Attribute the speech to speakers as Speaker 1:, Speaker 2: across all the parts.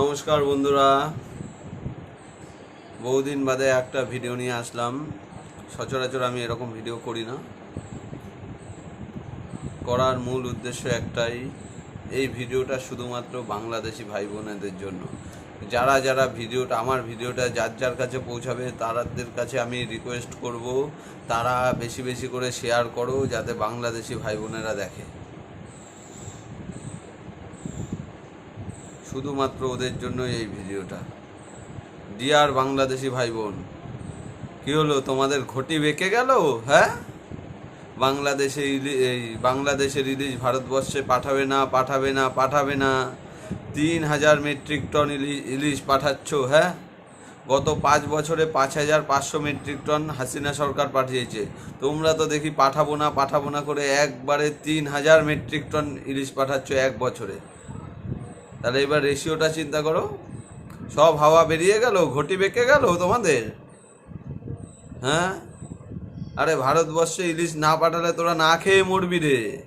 Speaker 1: নমস্কার বন্ধুরা। বহুদিন বাদে একটা ভিডিও নিয়ে আসলাম। সচরাচর আমি এরকম ভিডিও করি না। করার মূল উদ্দেশ্য একটাই, এই ভিডিওটা শুধুমাত্র বাংলাদেশি ভাই বোনেদের জন্য। যারা যারা ভিডিওটা, আমার ভিডিওটা যার যার কাছে পৌঁছাবে তাদের কাছে আমি রিকোয়েস্ট করব, তারা বেশি বেশি করে শেয়ার করো, যাতে বাংলাদেশি ভাই বোনেরা দেখে। শুধুমাত্র ওদের জন্য এই ভিডিওটা। ডিয়ার বাংলাদেশি ভাই বোন কি হলো, তোমাদের ঘটি বেঁকে গেল? হ্যাঁ? বাংলাদেশে এই বাংলাদেশের ইলিশ ভারতবর্ষে পাঠাবে না পাঠাবে না পাঠাবে না। তিন হাজার মেট্রিক টন ইলি- ইলিশ পাঠাচ্ছ হ্যাঁ? গত পাঁচ বছরে পাঁচ হাজার পাঁচশো মেট্রিক টন হাসিনা সরকার পাঠিয়েছে। তোমরা তো দেখি পাঠাবো না পাঠাবো না করে একবারে তিন হাজার মেট্রিক টন ইলিশ পাঠাচ্ছ এক বছরে। তাহলে এবার রেশিওটা চিন্তা করো। সব হাওয়া বেরিয়ে গেল, ঘটি বেঁকে গেল তোমাদের? হ্যাঁ? আরে ভারতবর্ষে ইলিশ না পাঠালে তোরা না খেয়ে মরবি রে।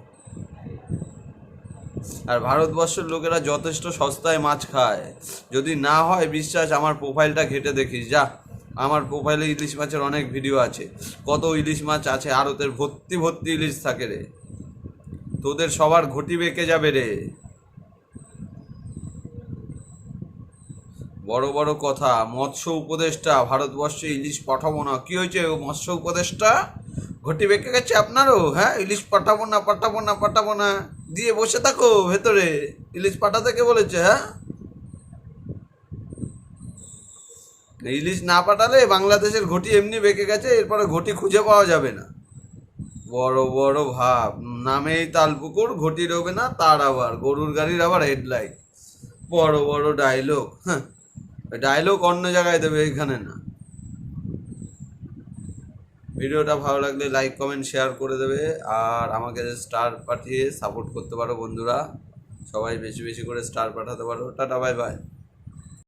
Speaker 1: আর ভারতবর্ষের লোকেরা যথেষ্ট সস্তায় মাছ খায়। যদি না হয়, বিশ্বাস, আমার প্রোফাইলটা ঘেটে দেখিস। যা, আমার প্রোফাইলে ইলিশ মাছের অনেক ভিডিও আছে। কত ইলিশ মাছ আছে আড়তের ভর্তি ভর্তি ইলিশ থাকে রে। তোদের সবার ঘটি বেঁকে যাবে রে। বড় বড় কথা, মৎস্য উপদেষ্টা, ভারতবর্ষে ইলিশ পাঠাবো না। কি হয়েছে মৎস্য উপদেষ্টা? ঘটি বেঁকে গেছে আপনারও হ্যাঁ? ইলিশ পাঠাবো না পাঠাবো না পাঠাবো না। দিয়ে বসে থাকো ভেতরে। ইলিশ পাঠাতে কে বলেছে হ্যাঁ? ইলিশ না পাঠালে বাংলাদেশের ঘটি এমনি বেঁকে গেছে, এরপরে ঘটি খুঁজে পাওয়া যাবে না। বড় বড় ভাব, নামেই তালপুকুর, ঘটি রবে না, তার আবার, গরুর গাড়ির আবার হেডলাইট বড় বড় ডায়লগ হ্যাঁ? ডায়লগ অন্য জায়গায় দেবে, এখানে না। ভিডিওটা ভালো লাগলে লাইক কমেন্ট শেয়ার করে দেবে আর আমাকে স্টার পাঠিয়ে সাপোর্ট করতে পারো বন্ধুরা। সবাই বেশি বেশি করে স্টার পাঠাতে পারো। Tata bye bye